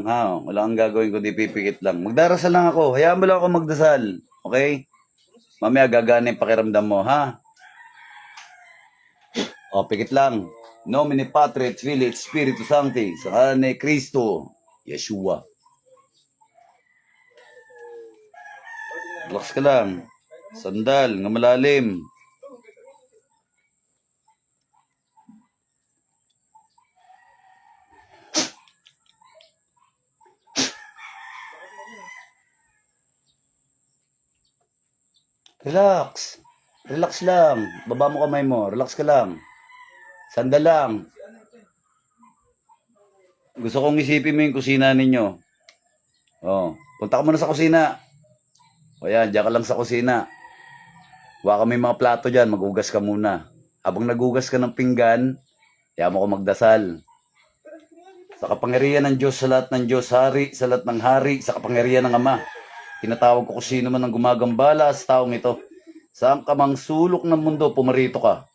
lang. Wala kang gagawin kundi pipikit lang. Magdarasal lang ako. Hayaan mo lang ako magdasal. Okay? Mamaya gagana yung pakiramdam mo, ha? O, pikit lang. Nomine Patri et Filii et Spiritus Sancti. Sa ni Kristo, Yeshua. Relax ka lang. Sandal, nga malalim. Relax. Relax lang. Baba mo kamay mo. Relax ka lang. Sandal lang. Gusto kong isipin mo yung kusina ninyo. Oh, punta ka muna sa kusina. O yan, diyan ka lang sa kusina. Huwag ka mga plato dyan, magugas ka muna. Habang nagugas ka ng pinggan, kaya mo ko magdasal. Sa kapangyarihan ng Diyos, sa lahat ng Diyos, hari, sa lahat ng hari, sa kapangyarihan ng Ama. Tinatawag ko kung sino man ang gumagambala sa taong ito. Saan ka mang sulok ng mundo, pumarito ka.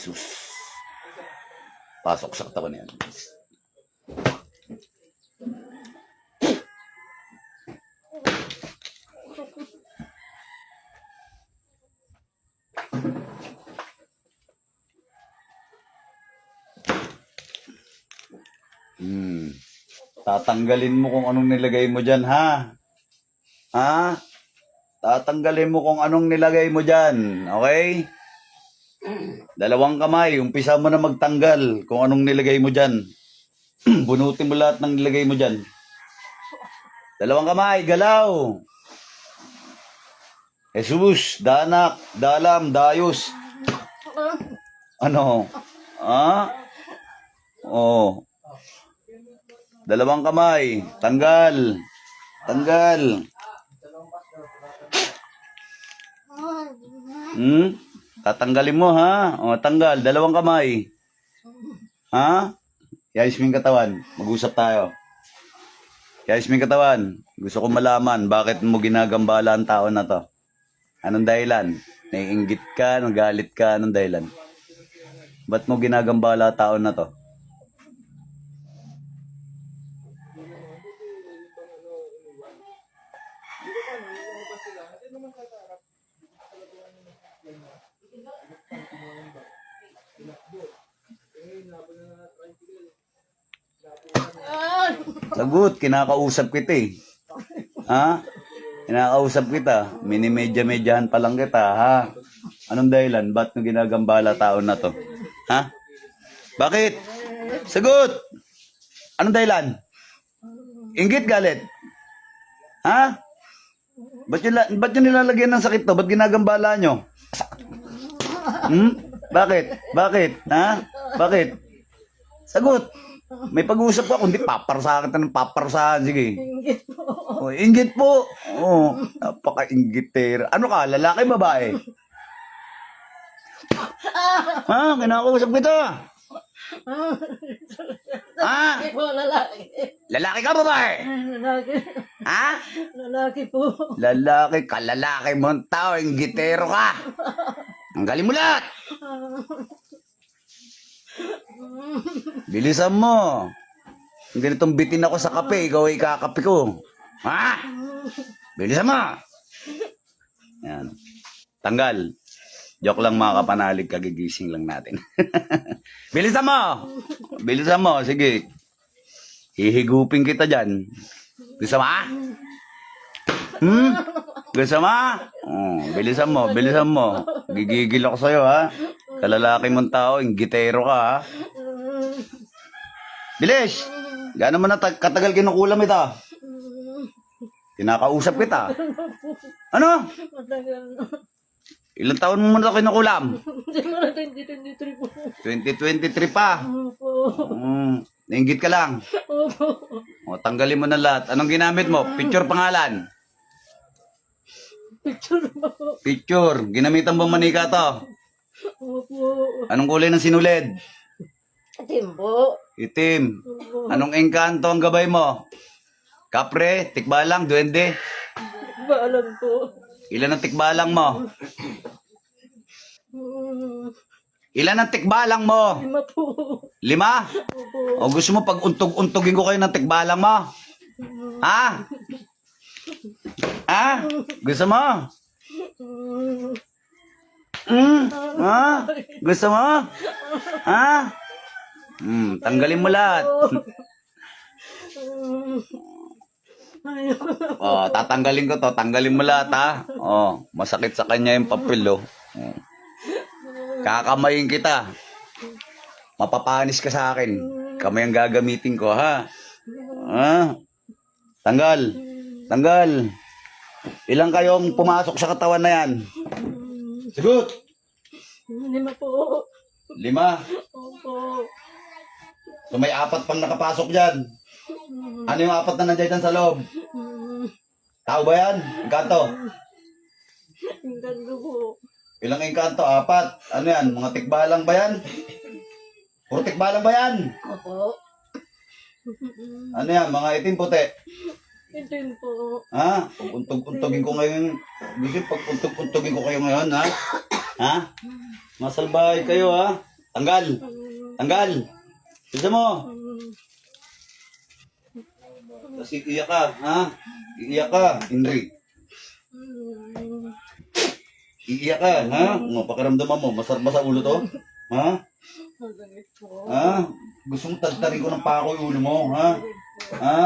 Jesus. Pasok sa katawan niya. Hmm. Tatanggalin mo kung anong nilagay mo dyan, ha? Ha? Tatanggalin mo kung anong nilagay mo dyan, okay? Dalawang kamay, umpisa mo na magtanggal kung anong nilagay mo dyan. Bunutin mo lahat ng nilagay mo dyan. Dalawang kamay, galaw. Jesus, danak, dalam, dayos. Ano? Ha? Oh. Dalawang kamay, tanggal. Tanggal. Hmm? Tatanggalin mo ha? O, tanggal. Dalawang kamay. Ha? Yayos mo yung katawan. Mag-usap tayo. Yayos mo yung katawan. Gusto ko malaman bakit mo ginagambala ang tao na to. Anong dahilan? Naiinggit ka, nagalit ka, anong dahilan? Ba't mo ginagambala tao na to? Sagot, kinakausap kita eh. Ha? Kinakausap kita. Minimedya-medyahan pa lang kita, ha? Anong dahilan? Ba't nyo ginagambala taon na to? Ha? Bakit? Sagot! Anong dahilan? Inggit galit? Ha? Ba't la- ba't yun nilalagyan ng sakit to? Ba't ginagambala nyo? Hmm? Bakit? Bakit? Ha? Bakit? Sagot! May pag-uusap ka, kundi paparsahan kita ng paparsahan. Sige. Inggit po. Oh, inggit po. Oh, napaka-inggitera. Ano ka, lalaki, babae? ha? Kinakausap kita. Ha? Lalaki po, lalaki. Lalaki ka, babae? Lalaki. Ha? Lalaki po. Lalaki ka, lalaki mo ang tao, inggitero ka. Ang galing mo lahat. Bilisan mo. Ganitong bitin ako sa kape, ikaw ay kakape ko. Ha? Bilisan mo. Yan. Tanggal. Joke lang mga kapanalig, kagigising lang natin. Bilisan mo! Bilisan mo, sige. Hihigupin kita dyan. Gusto mo? Hmm? Gusto mo? Oh, bilisan mo, bilisan mo. Gigigil ako sa'yo, ha? Kalalaki mong tao, inggitero ka, ha? Bilis! Gaano mo na tag- katagal kinukulam ito? Kinakausap kita. Ano? Ilang taon mo na ito kinukulam? Hindi mo na 2023 po. 2023 pa. Opo. Mm, nainggit ka lang. Opo. O, tanggalin mo na lahat. Anong ginamit mo? Picture pangalan. Picture po? Picture. Ginamitan mo manika to. Opo. Anong kulay ng sinulid? Itim po. Itim. Opo. Anong engkanto ang gabay mo? Kapre, tikbalang, duwende. Ba alam po. Ilan ang tikbalang mo? Ilan ang tikbalang mo? Lima po. Lima? Opo. O gusto mo pag untog-untogin ko kayo ng tikbalang mo? Ha? Ha? Gusto mo? Hmm, Hmm? Ha? Gusto mo? Ha? Hmm, tanggalin mo lahat. hmm. Oh, tatanggalin ko to. Tanggalin mo lahat, ha? Oh, masakit sa kanya yung papel, oh. Oh. Kakamayin kita. Mapapanis ka sa akin. Kamay ang gagamitin ko, ha? Ha? Tanggal. Tanggal. Ilang kayong pumasok sa katawan na yan? Sagot. Lima po. Lima. Opo. So may apat pang nakapasok dyan. Ano yung apat na nandiyan dyan sa loob? Hmm, Tao ba yan? Engkanto? Ang ganda po. Ilang engkanto? Apat. Ano yan? Mga tikbalang ba yan? Puro tikbalang ba yan? Opo. Ano yan? Mga itim puti. Itim po. Ha? Pag untog-untogin ko ngayon. Gusto yung pag untog-untogin ko kayo ngayon, ha? Ha? Masalbahay kayo, ha? Tanggal. Tanggal. Gusto mo? Kasi iiyak ka, ha? Iiyak ka, Henry. Iiyak ka, ha? Ano, pakiramdaman mo, masarap ba sa ulo to? Ha? Ha? Gusto mong tagtarin ko ng pako yung ulo mo, ha? Ha?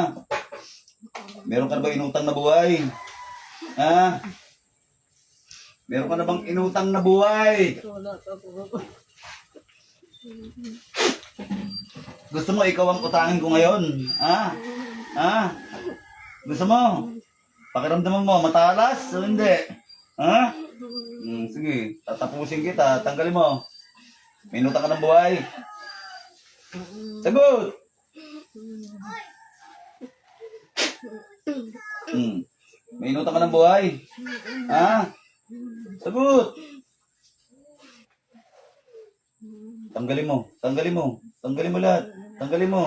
Meron ka na ba inutang na buhay? Ha? Meron ka na bang inutang na buhay? Gusto mo ikaw ang utangin ko ngayon? Ha? Ha? Gusto mo? Pakiramdaman mo, matalas o hindi? Ha? Hmm, sige, tatapusin kita. Tanggalin mo. May inutang ka ng buhay. Sagot! Hmm. May inutang ka ng buhay. Ha? Sagot! Tanggalin mo. Tanggalin mo. Tanggalin mo lahat. Tanggalin mo.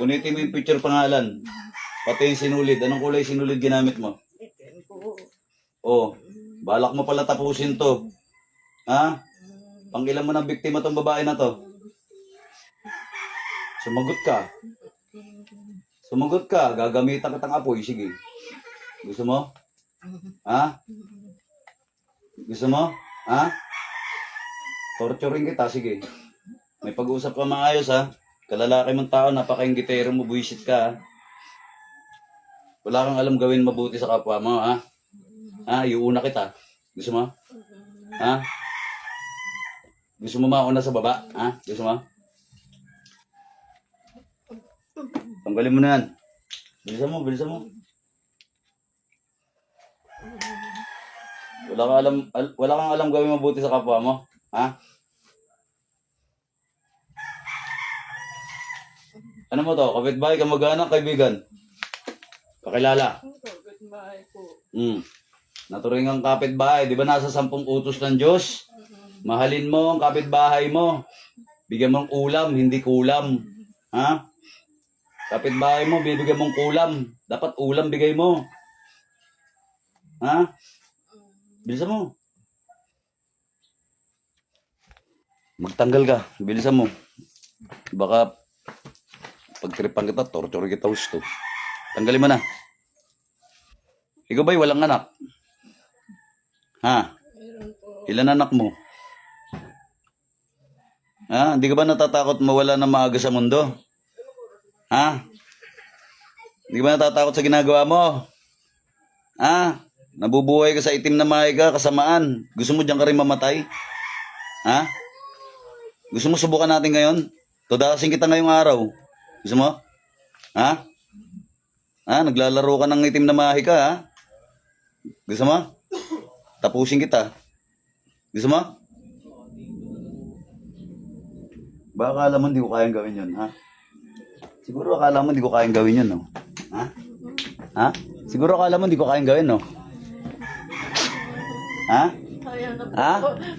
Unitin mo yung picture pangalan. Pati yung sinulid. Anong kulay sinulid ginamit mo? Oh, balak mo pala tapusin to. Ha? Pangilan mo ng biktima tong babae na to. Sumagot ka. Sumagot ka. Gagamitan ka ng apoy. Sige. Gusto mo? Ha? Gusto mo? Ha? Torturing kita. Sige. May pag-uusap ka maayos ha. Kalalaki mong tao, napaka-ingitero mo, buwisit ka ha. Wala kang alam gawin mabuti sa kapwa mo ha. Ha? Iuuna kita. Gusto mo? Ha? Gusto mo mauna sa baba? Ha? Gusto mo? Tanggalin mo na yan. Bilisan mo, bilisan mo. Wala kang alam, al- wala kang alam gawin mabuti sa kapwa mo. Ha? Ano mo to? Kapitbahay, kamag-anak, kaibigan? Pakilala. Kapit-bahay po. Mm. Naturing ang kapitbahay. Di ba nasa sampung utos ng Diyos? Mahalin mo ang kapitbahay mo. Bigyan mo ng ulam, hindi kulam. Ha? Kapitbahay mo, bibigyan mong kulam. Dapat ulam bigay mo. Ha? Bilisan mo. Magtanggal ka. Bilisan mo. Baka pagtripan kita, torture kita gusto. Tanggalin mo na. Ikaw ba'y walang anak? Ha? Ilan anak mo? Ha? Hindi ka ba natatakot mawala na maaga sa mundo? Ha? Hindi ba natatakot sa ginagawa mo? Ha? Nabubuhay ka sa itim na mahiga, kasamaan. Gusto mo diyan ka rin mamatay? Ha? Gusto mo subukan natin ngayon? Tudasin kita ngayong araw. Gusto mo? Ha? Ha? Naglalaro ka ng itim na mahiga, ha? Gusto mo? Tapusin kita. Gusto mo? Baka akala mo hindi ko kayang gawin yun, ha? Siguro akala mo hindi ko kayang gawin yun, no? Ha? Ha? Siguro akala mo hindi ko kayang gawin, no? Ha? Ha?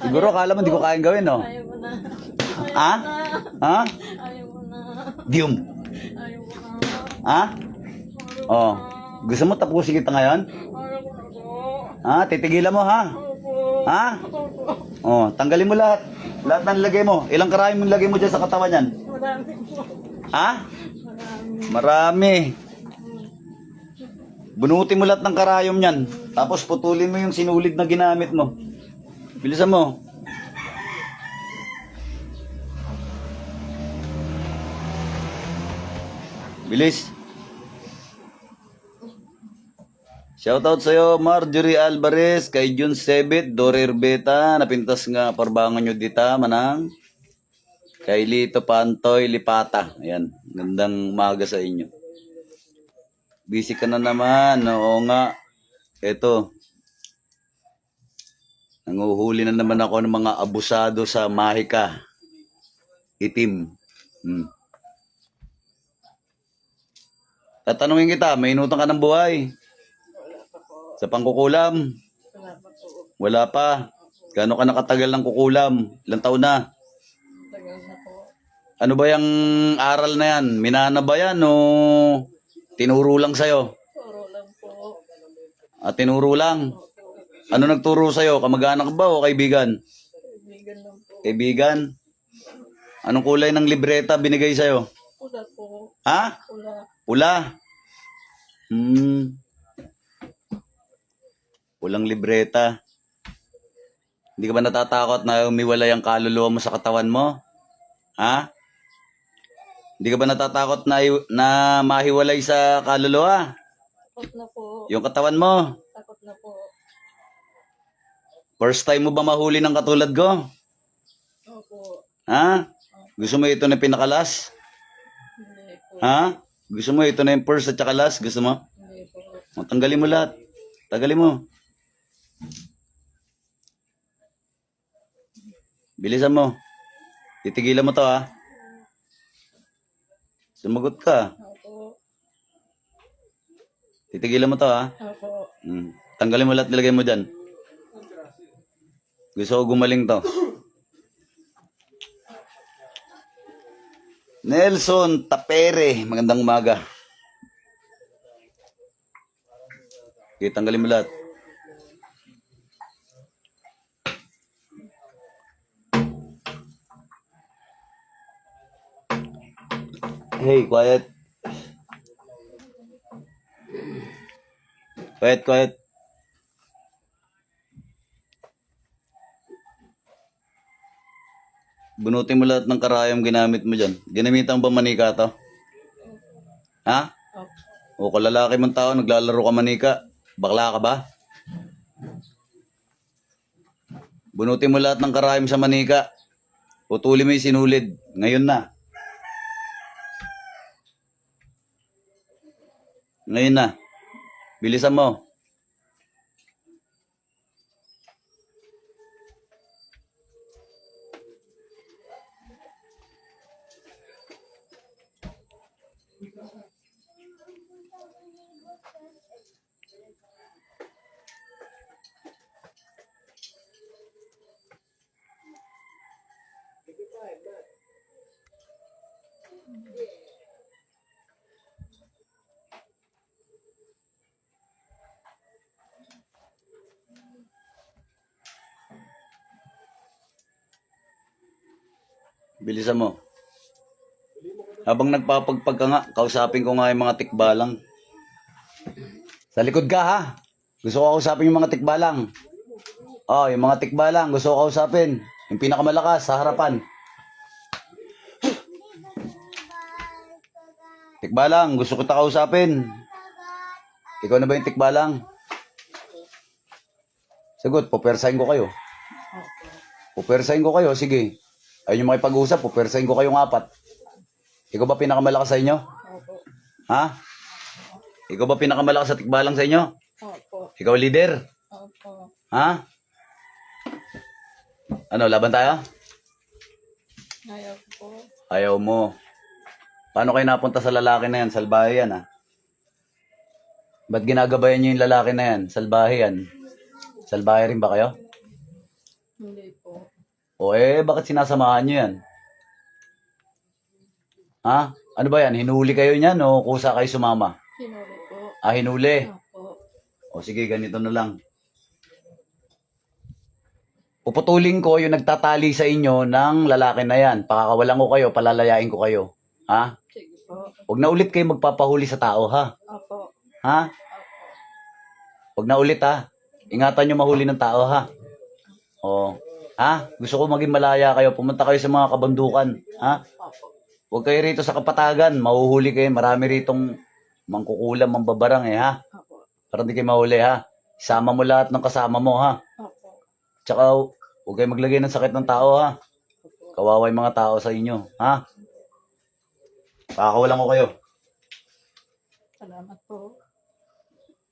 Siguro kala mo di ko kayang gawin, no? Mo. Ha? Ha? Ayaw mo na. Diyum. Ayaw mo na. Ha? Oh. Gusto mo tapusin kita ngayon? Ko. Ha? Titigilan mo, ha? Ha? Oh, tanggalin mo lahat. Lahat ng lagay mo. Ilang karayom yung lagay mo dyan sa katawan yan? Marami po. Ha? Marami. Bunutin mo lahat ng karayom yan. Tapos putulin mo yung sinulid na ginamit mo. Bilisan mo. Bilis. Shoutout sa'yo, Marjorie Alvarez, kay Jun Sebet, Dorer Beta, napintas nga parbangan nyo dita, manang. Kay Lito Pantoy Lipata. Ayan, gandang umaga sa inyo. Busy ka na naman. Oo nga. Eto. Nanguhuli na naman ako ng mga abusado sa Mahika. Itim. Hmm. Tatanungin kita, may inutang ka ng buhay. Sa pangkukulam. Wala pa. Gano'n ka nakatagal ng kukulam? Ilang taon na? Ano ba yung aral na yan? Minana ba yan o tinuro lang sa'yo? Puro lang po. At tinuro lang? Ano nagturo sa'yo? Kamag-anak ba o kaibigan? Kaibigan lang po. Kaibigan? Anong kulay ng libreta binigay sa'yo? Pula po. Ha? Pula. Pula. Hmm. Pulang libreta. Hindi ka ba natatakot na umiwalay ang kaluluwa mo sa katawan mo? Ha? Hindi ka ba natatakot na, na mahiwalay sa kaluluwa? Takot na po. Yung katawan mo? Takot na po. First time mo ba mahuli ng katulad ko? Opo. Ha? Gusto mo ito na pinakalas? Hindi po. Ha? Gusto mo ito na yung first at saka last? Gusto mo? Hindi po. O, tanggalin mo lahat. Tanggalin mo. Bilisan mo. Titigilan mo to ha. Sumagot ka. Opo. Titigilan mo to ha. Opo. Hmm. Tanggalin mo lahat nilagay mo dyan. Gusto ko gumaling to. Nelson Tapere. Magandang umaga. Okay, tanggalin mo lahat. Hey, quiet. Quiet, quiet. Bunutin mo lahat ng karayom ginamit mo dyan. Ginamitan ba manika to? Ha? O kalalaki mong tao, naglalaro ka manika. Bakla ka ba? Bunutin mo lahat ng karayom sa manika. Putuli mo yung sinulid. Ngayon na. Ngayon na. Bilisan mo. Bilisan mo. Habang nagpapagpag ka nga, kausapin ko nga yung mga tikbalang. Sa likod ka ha. Gusto ko kausapin yung mga tikbalang. Oh, yung mga tikbalang, gusto ko kausapin. Yung pinakamalakas sa harapan. Tikbalang, gusto ko ta kausapin. Ikaw na ba yung tikbalang? Sagot, pupersahin ko kayo. Pupersahin ko kayo, sige. Ayun yung makipag-usap, pupersahin ko kayong apat. Ikaw ba pinakamalakas sa inyo? Opo. Ha? Ikaw ba pinakamalakas sa tikbalang sa inyo? Opo. Ikaw leader? Opo. Ha? Ano, laban tayo? Ayaw po. Ayaw mo. Paano kayo napunta sa lalaki na yan? Salbahe yan, ha? Ba't ginagabayan niyo yung lalaki na yan? Salbahe yan. Salbahe rin ba kayo? Hindi. O eh, bakit sinasamahan nyo yan? Ha? Ano ba yan? Hinuli kayo niyan o kusa kayo sumama? Sinuli po. Ah, hinuli. Opo. O sige, ganito na lang. Puputulin ko yung nagtatali sa inyo ng lalaki na yan. Pakakawalan ko kayo, palalayain ko kayo. Ha? Sige po. Huwag na ulit kayo magpapahuli sa tao, ha? Opo. Ha? Huwag na ulit, ha? Ingatan nyo mahuli ng tao, ha? O. Ha? Gusto ko maging malaya kayo. Pumunta kayo sa mga kabandukan. Ha? Huwag kayo rito sa kapatagan. Mahuhuli kayo. Marami ritong mangkukulam, mambabarang, eh, ha? Para hindi kayo mahuli, ha? Sama mo lahat ng kasama mo, ha? Tsaka, huwag kayo maglagay ng sakit ng tao, ha? Kawawa yung mga tao sa inyo, ha? Pakakawalan ko kayo. Salamat po.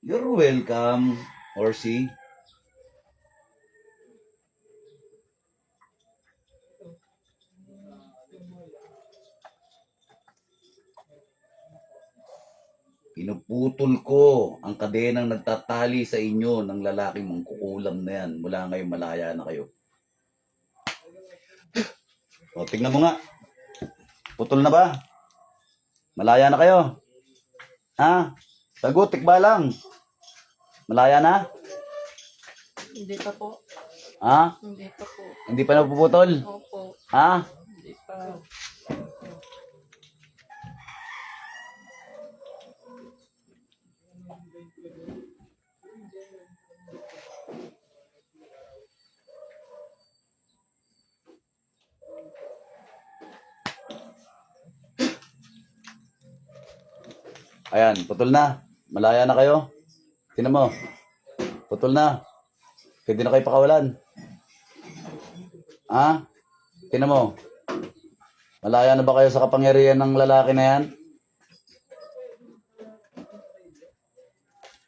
You're welcome, Orsi. Pinuputol ko ang kadenang nagtatali sa inyo ng lalaking mangkukulam na yan. Mula ngayon malaya na kayo. O, tingnan mo nga. Putol na ba? Malaya na kayo. Ha? Sagot, tikba lang. Malaya na? Hindi pa po. Ha? Hindi pa po. Hindi pa napuputol? Opo. Ha? Hindi pa. Ayan, putol na. Malaya na kayo. Tinan mo. Putol na. Pwede na kayo pakawalan. Ha? Tinan mo. Malaya na ba kayo sa kapangyarihan ng lalaki na yan?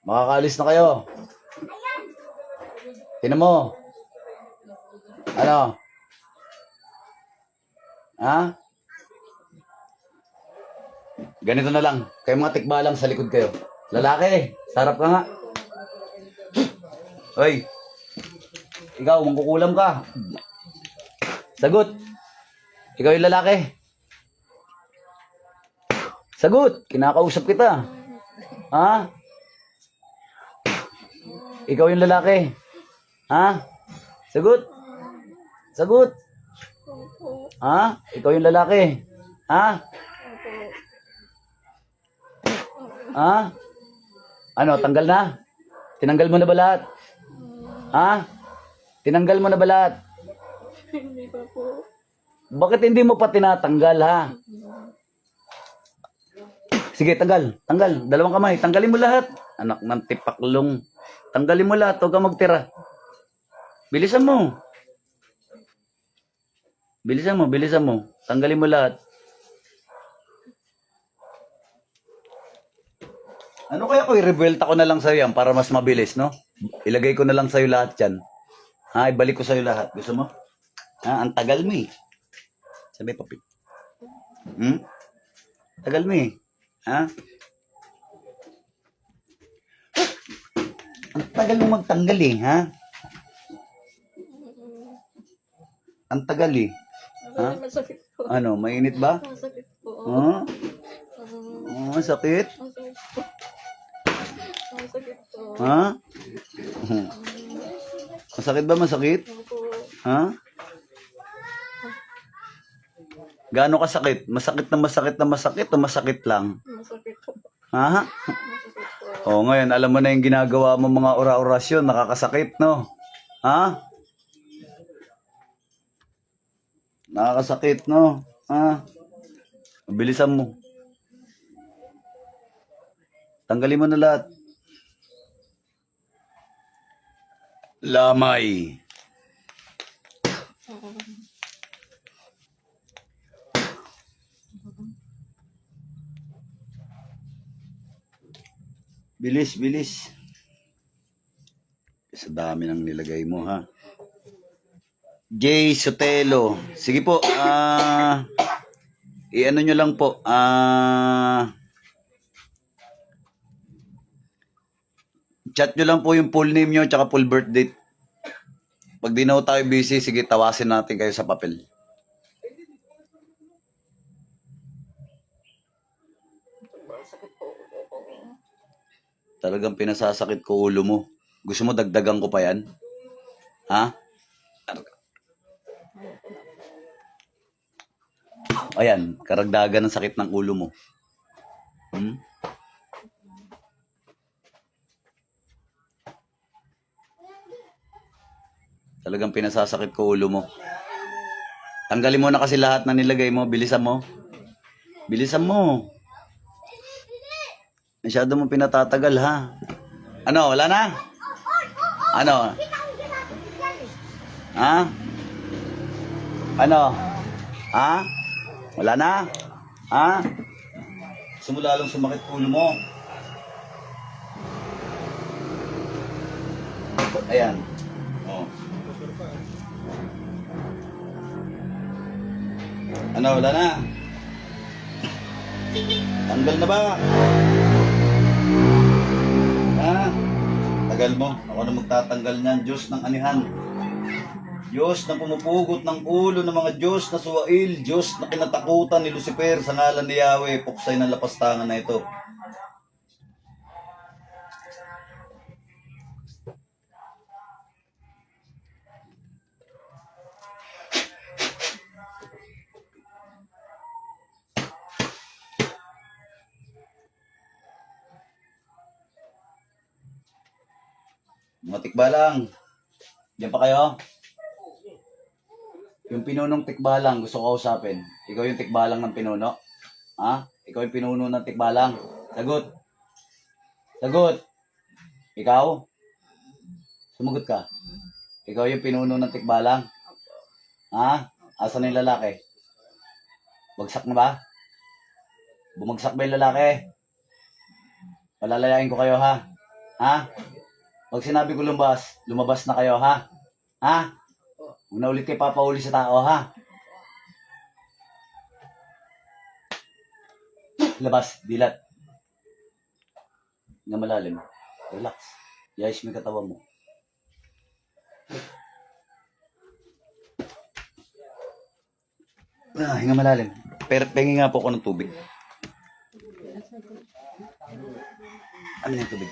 Makakaalis na kayo. Tinan mo. Ano? Ha? Ganito na lang. Kayo mga tikbalang sa likod kayo. Lalaki, sarap ka nga. Hoy. Ikaw, mangkukulam ka. Sagot. Ikaw yung lalaki. Sagot. Kinakausap kita. Ha? Ikaw yung lalaki. Ha? Sagot. Sagot. Ha? Ikaw yung lalaki. Ha? Opo. Ha? Ano, tanggal na? Tinanggal mo na ba lahat? Ha? Tinanggal mo na ba lahat? Hindi pa po. Bakit hindi mo pa tinatanggal, ha? Sige, tanggal. Tanggal. Dalawang kamay. Tanggalin mo lahat. Anak ng tipaklong. Tanggalin mo lahat. Huwag ka magtira. Bilisan mo. Bilisan mo, bilisan mo. Tanggalin mo lahat. Ano kaya ko i-rebuild ako na lang sa'yo yan para mas mabilis, no? Ilagay ko na lang sa'yo lahat yan. Ha, ibalik ko sa'yo lahat. Gusto mo? Ha, ang tagal mo eh. Sabi, papi. Hmm? Tagal mo eh. Ha? Ang tagal mo magtanggal eh, ha? Ang tagal eh. Ano, masakit po. Ano, mainit ba? Masakit po. Ha? Ah, Oh, sakit? Masakit po. Masakit po. Ha? Masakit ba? Masakit? Ha? Gaano kasakit? Masakit na masakit na masakit o masakit lang? Masakit po. Ha? Masakit po. O ngayon, alam mo na yung ginagawa mo mga ora-orasyon, nakakasakit, no? Ha? Nakakasakit, no? Ha? Bilisan mo. Tanggalin mo na lahat. Lamay. Bilis, bilis. Sa dami ng nilagay mo, ha? Jay Sotelo. Sige po, ah... i-ano nyo lang po, ah... chat nyo lang po yung full name nyo tsaka full birth date. Pag di na tayo busy, sige, tawasin natin kayo sa papel. Talagang pinasasakit ko ulo mo. Gusto mo dagdagan ko pa yan? Ha? Ayan, karagdagan ng sakit ng ulo mo. Hmm? Talagang pinasasakit ko ulo mo. Tanggalin mo na kasi lahat na nilagay mo. Bilisan mo. Bilisan mo. Masyado mo pinatatagal ha. Ano, wala na? Ano? Ha? Ano? Ha? Wala na? Ha? Simula lang sumakit ulo mo. Ayan. Ano, wala na? Tanggal na ba? Ha? Tagal mo. Ako na magtatanggal niyan. Diyos ng anihan. Diyos na pumupugot ng ulo ng mga Diyos na suwail. Diyos na kinatakutan ni Lucifer sa ngalan ni Yahweh. Puksay ng lapastangan na ito. Mga tikbalang. Diyan pa kayo? Yung pinunong tikbalang, gusto ko kausapin. Ikaw yung tikbalang ng pinuno? Ha? Ikaw yung pinuno ng tikbalang? Sagot. Sagot. Ikaw? Sumagot ka. Ikaw yung pinuno ng tikbalang? Ha? Asan yung lalaki? Bagsak na ba? Bumagsak ba yung lalaki? Palalayain ko kayo ha? Ha? Pag sinabi ko lumabas, lumabas na kayo, ha? Ha? Huwag na ulit kayo papauli sa tao, ha? Labas, dilat. Nga malalim. Relax. Yayos mo yung katawan mo. Ah, hinga malalim. Pero pengi nga po ako ng tubig. Ano yung tubig?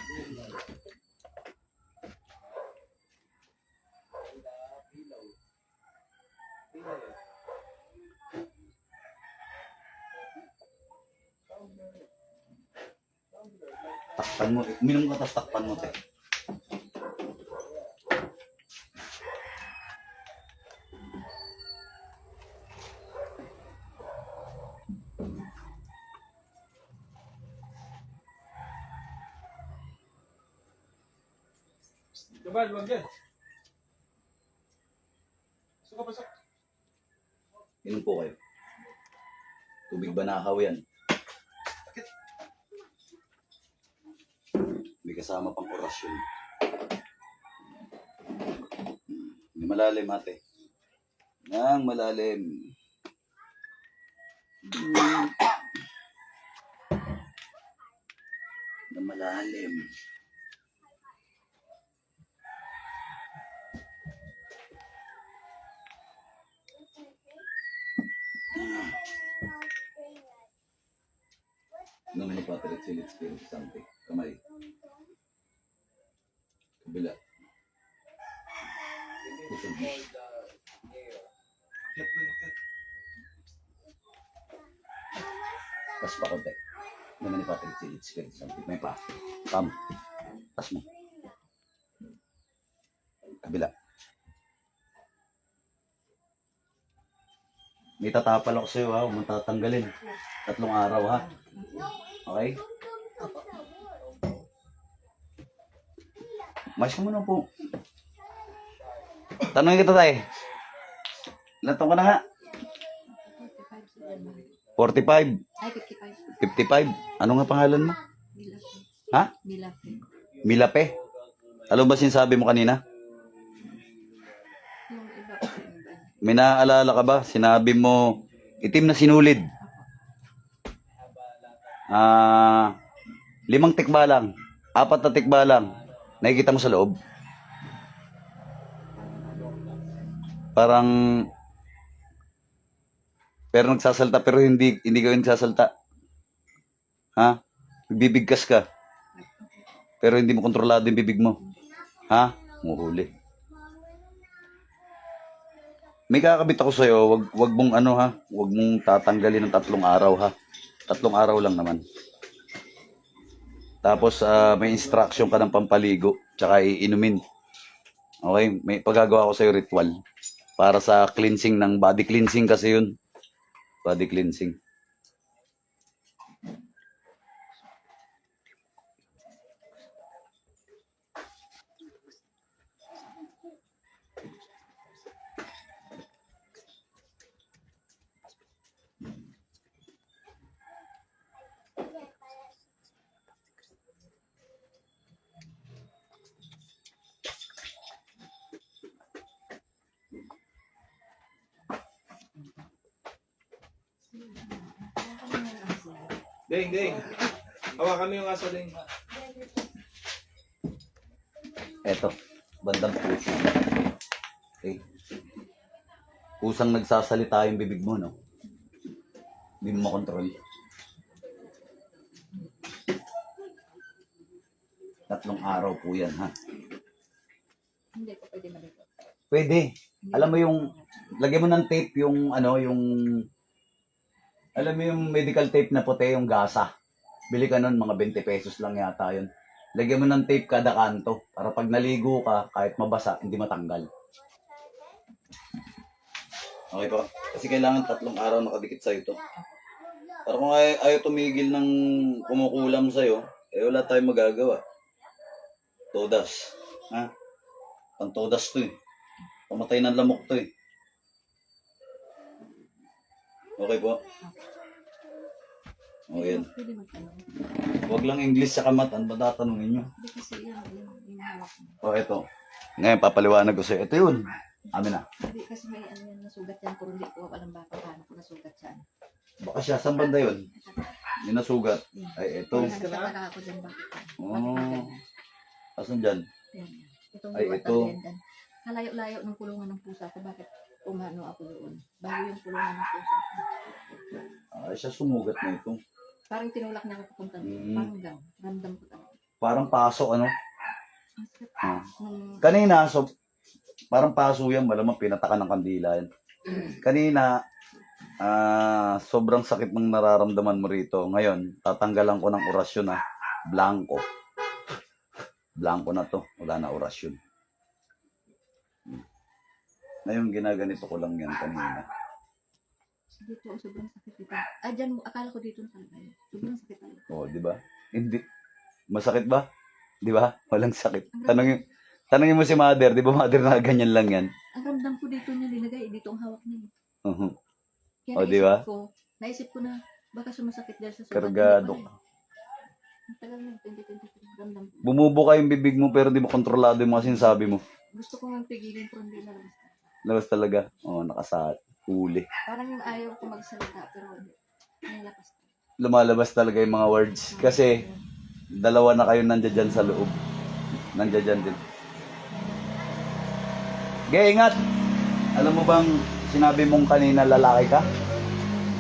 Takpan mo. Uminom ka tapos takpan mo. Jabal, wag yan. Suka pasok. Inom po kayo. Banakaw yan. May kasama pang orasyon. Hindi malalim ate. Nang malalim. Na malalim. Nang ano pa, Spirit something. Kamay. Kabila. Kusog mo. Pas pa konti. Naman ni Patrick Spirit Spirit something. May pa. Pam. Pas mo. Kabila. May tatapal ako sa'yo ha. Huwag tatanggalin. Tatlong araw ha. Okay? Mas ka muna po. Tanongin kita tayo. Ilan taon ka na nga? 45. Ay, 55. 55. Ano nga pangalan mo? Milape. Ha? Milape. Milape. Alam ba sinasabi mo kanina? May naaalala ka ba? Sinabi mo, itim na sinulid. Ah, limang tikba lang. Apat na tikba lang. Nakikita mo sa loob? Parang pero nagsasalta pero hindi hindi ka nagsasalta. Ha? Bibigkas ka. Pero hindi mo kontrolado yung bibig mo. Ha? Muhuli. May kakabit ako sa'yo, wag, wag mong ano ha, wag mong tatanggalin ng tatlong araw ha. Tatlong araw lang naman. Tapos ah, may instruction ka ng pampaligo, tsaka iinumin. Okay, may pagagawa ko sa'yo ritual. Para sa cleansing ng body cleansing kasi yun. Body cleansing. Ding, ding. Hawakan mo yung aso, ding. Eto, bandang puso. Okay. Pusang nagsasalita yung bibig mo, no? Hindi mo makontrol. Tatlong araw po yan, ha? Hindi ko pwede malito. Pwede. Alam mo yung, lagyan mo ng tape yung, ano, yung, alam mo yung medical tape na puti, yung gasa. Bili ka nun, mga 20 pesos lang yata yun. Lagyan mo ng tape kada kanto para pag naligo ka, kahit mabasa, hindi matanggal. Okay po. Kasi kailangan tatlong araw nakadikit sa'yo to. Para kung ay, ayaw tumigil ng kumukulam sa'yo, eh wala tayong magagawa. Todas. Ha? Pang todas to eh. Pamatay ng lamok to eh. Okay po. O yan. Pwede magtanong. Huwag lang English sa kamat. Ano ba tatanungin nyo? Hindi kasi yan, yung, yung hawak mo. O ito. Ngayon papaliwanag ko sa'yo. Ito yun. Amin na. Hindi kasi may ano yan, nasugat yan, pero hindi ko alam baka paano ko nasugat yan. Baka siya. Saan banda yun? Yung nasugat. Ay, ito. Ako dyan bakit. Oh. May ganyan? Asan dyan? Yan. Itong Ay, ito. Kalayo-layo ng kulungan ng pusa ko. Bakit umano ako doon? Bago yung kulungan ng pusa ko. Ay, siya sumugat na ito. Parang tinulak niya ako papunta doon. Mm. Parang gang. Ramdam ko talaga. Parang paso, ano? Ah. Nung, Kanina, so, parang paso yan. Malamang pinatakan ng kandila yan. Kanina, ah, sobrang sakit ng nararamdaman mo rito. Ngayon, tatanggalan ko ng orasyon na blanco. Blanco na to. Wala na orasyon. Ngayon, ginaganito ko lang yan kanina. dito, oh, sobrang sakit dito. Ah, dyan, mo- akala ko dito talaga. Sobrang sakit talaga. O, di ba? Hindi. Masakit ba? Di ba? Walang sakit. Tanongin, tanongin mo si mother. Di ba mother na ganyan lang yan? Ang ramdam ko dito niya nilagay, dito ang hawak niya. Mhm. Kaya Oh, di ba? ko, naisip ko na baka sumasakit dahil sa sugat. Kargado ka. eh. Tagal na, 2023, ramdam ko. Yung bibig mo pero di mo kontrolado yung mga sinasabi mo. Gusto ko nga pigilin pero hindi na labas. Labas talaga. Oo, oh, nakasaad. Huli. Parang yung ayaw ko magsalita pero nilapas ko. Lumalabas talaga yung mga words. Kasi, dalawa na kayo nandiyan dyan sa loob. Nandiyan dyan din. Gaya, ingat! Alam mo bang sinabi mong kanina lalaki ka?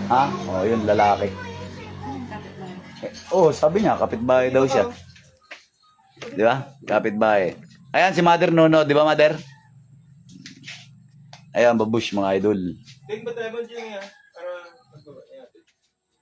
Ha? Oo, yun, lalaki. Eh, oh, sabi niya, kapitbahay daw siya. Di ba? Kapitbahay. Ayan, si Mother Nono. Di ba, Mother? Ayan, babush, mga idol. Ding, ba't tayo ba dyan?